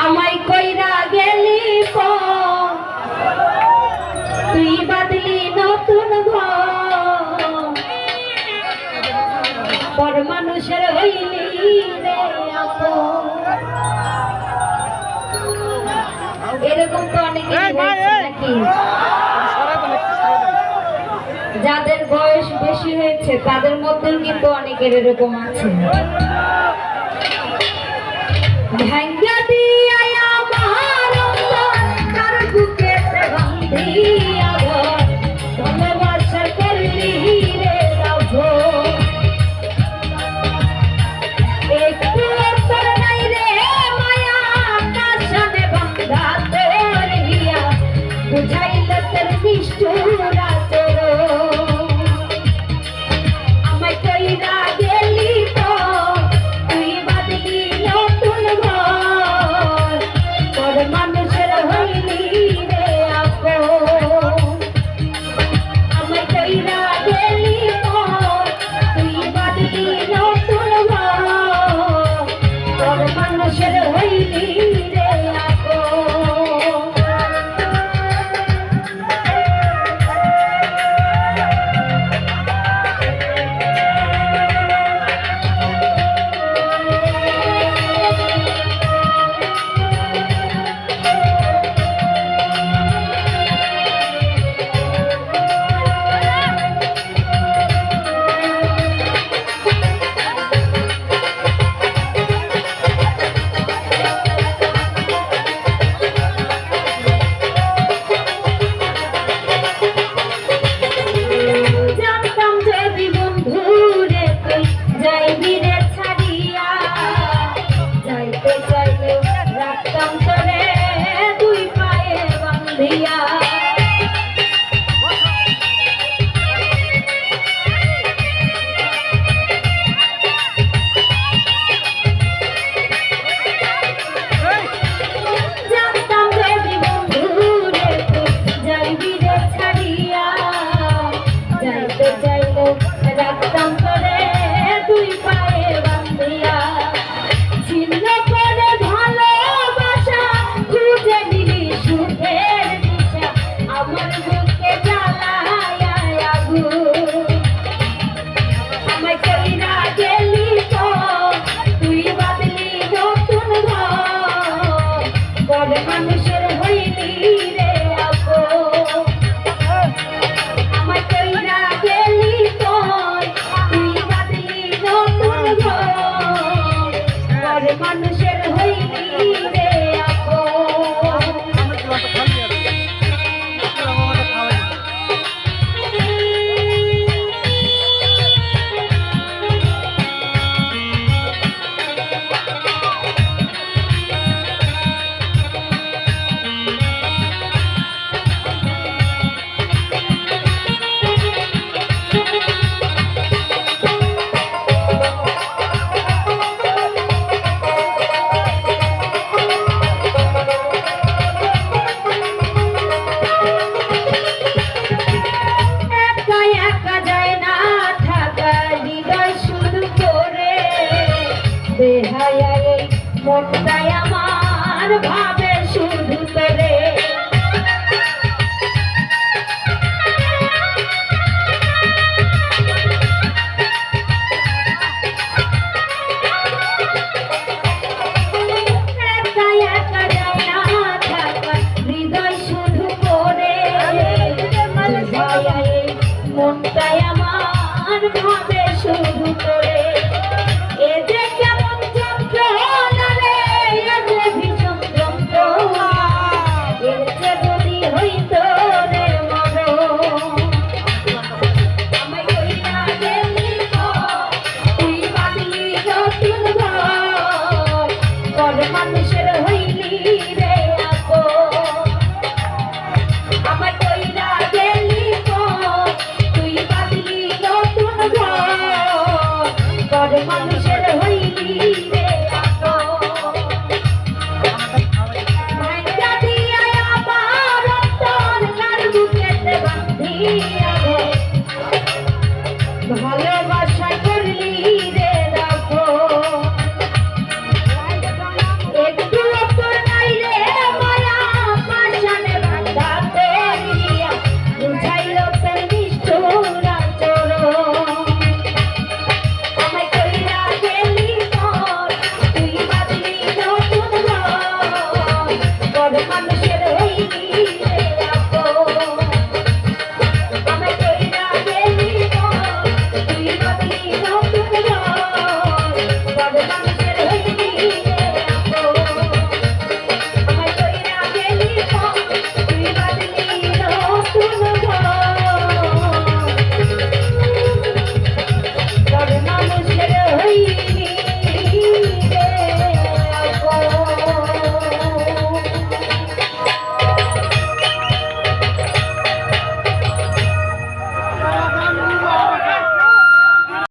আমায় কইরা গেলি তুই বাদলি নতুন এরকম তো অনেকে নাকি? তাদের মধ্যেও কিন্তু অনেকের এরকম আছে। I am. Depan.